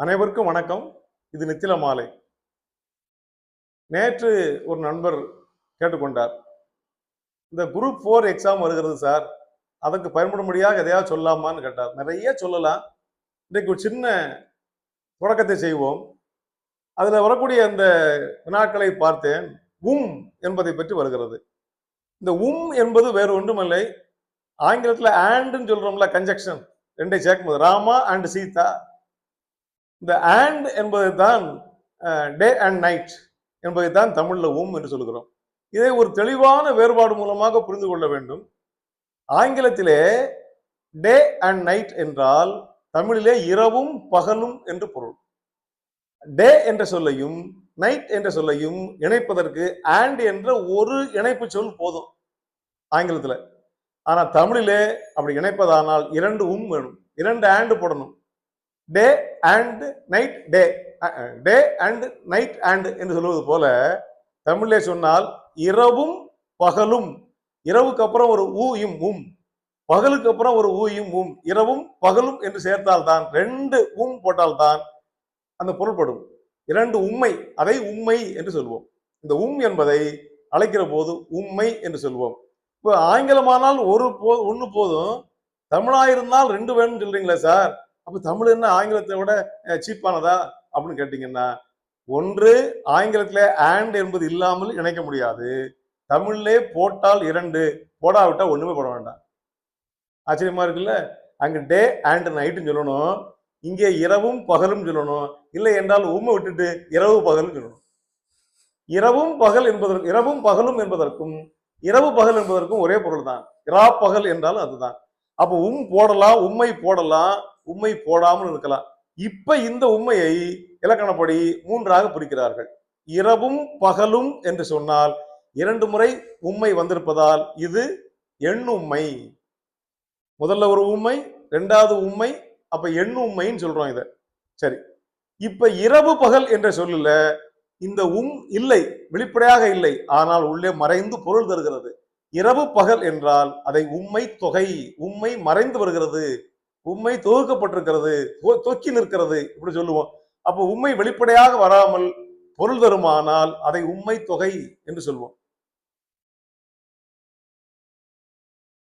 அனைவருக்கும் வணக்கம். இது நித்தில மாலை. நேற்று ஒரு நண்பர் கேட்டுக்கொண்டார். இந்த குரூப் ஃபோர் எக்ஸாம் வருகிறது சார். அதற்கு பயன்படும்படியாக எதையாவது சொல்லலாமான்னு கேட்டார். நிறைய சொல்லலாம். இன்றைக்கு ஒரு சின்ன தொடக்கத்தை செய்வோம். அதில் வரக்கூடிய அந்த வினாக்களை பார்த்தேன். உம் என்பதை பற்றி வருகிறது. இந்த உம் என்பது வேறு ஒன்றுமில்லை. ஆங்கிலத்தில் ஆண்டுன்னு சொல்கிறோம்ல கன்ஜெக்ஷன் ரெண்டை சேர்க்கும்போது ராமா அண்ட் சீதா. இந்த ஆண்ட் என்பது தான் டே அண்ட் நைட் என்பதை தான் தமிழில் உம் என்று சொல்கிறோம் இதை ஒரு தெளிவான வேறுபாடு மூலமாக புரிந்து கொள்ள வேண்டும். ஆங்கிலத்திலே டே அண்ட் நைட் என்றால் தமிழிலே இரவும் பகலும் என்று பொருள். டே என்ற சொல்லையும் நைட் என்ற சொல்லையும் இணைப்பதற்கு ஆண்ட் என்ற ஒரு இணைப்பு சொல் போதும் ஆங்கிலத்தில். ஆனால் தமிழிலே அப்படி இணைப்பதானால் இரண்டு உம் வேணும். இரண்டு ஆண்டு போடணும். Day and night day day and night and என்று சொல்வது போல தமிழே சொன்னால் இரவும் பகலும். இரவுக்கு அப்புறம் ஒரு ஊ இம் உம். பகலுக்கு அப்புறம் ஒரு ஊ இம் உம். இரவும் பகலும் என்று சேர்த்தால் தான் ரெண்டு உம் போட்டால் தான் அந்த பொருள்படும் இரண்டு உண்மை அதை உண்மை என்று சொல்வோம். இந்த உம் என்பதை அழைக்கிற போது உண்மை என்று சொல்வோம். இப்போ ஆங்கிலமானால் ஒரு போ ஒன்று போதும். தமிழாயிருந்தால் ரெண்டு வேணும்னு சொல்றீங்களே சார். அப்போ தமிழ் என்ன ஆங்கிலத்தை விட சீப்பானதா அப்படின்னு கேட்டிங்கன்னா ஒன்று ஆங்கிலத்தில் ஆண்ட் என்பது இல்லாமல் இணைக்க முடியாது. தமிழ்லே போட்டால் இரண்டு போடாவிட்டால் ஒன்றுமே போட வேண்டாம். ஆச்சரியமா இருக்குல்ல? அங்கே டே அண்ட் நைட்டுன்னு சொல்லணும். இங்கே இரவும் பகலும் சொல்லணும். இல்லை என்றால் உண்மை விட்டுட்டு இரவு பகலும் சொல்லணும். இரவும் பகல் என்பதற்கு இரவும் பகலும் என்பதற்கும் இரவு பகல் என்பதற்கும் ஒரே பொருள் தான் இரா பகல் என்றாலும் அதுதான். அப்போ உம் போடலாம் உண்மை போடலாம் உண்மை போடாமல் இருக்கலாம். இப்ப இந்த உண்மையை இலக்கணப்படி மூன்றாக பிரிக்கிறார்கள். இரவும் பகலும் என்று சொன்னால் இரண்டு முறை உண்மை வந்திருப்பதால் இது எண்ணுண்மை முதல்ல ஒரு உண்மை ரெண்டாவது உண்மை அப்ப எண்ணுண்மைன்னு சொல்றோம் இதை. சரி. இப்ப இரவு பகல் என்ற சொல்லல இந்த உம் இல்லை வெளிப்படையாக இல்லை ஆனால் உள்ளே மறைந்து பொருள் தருகிறது. இரவு பகல் என்றால் அதை உண்மை தொகை உண்மை மறைந்து வருகிறது. உண்மை தொகுக்கப்பட்டிருக்கிறது தொக்கி நிற்கிறது இப்படி சொல்லுவோம். அப்போ உண்மை வெளிப்படையாக வராமல் பொருள் தருமானால் அதை உண்மை தொகை என்று சொல்வோம்.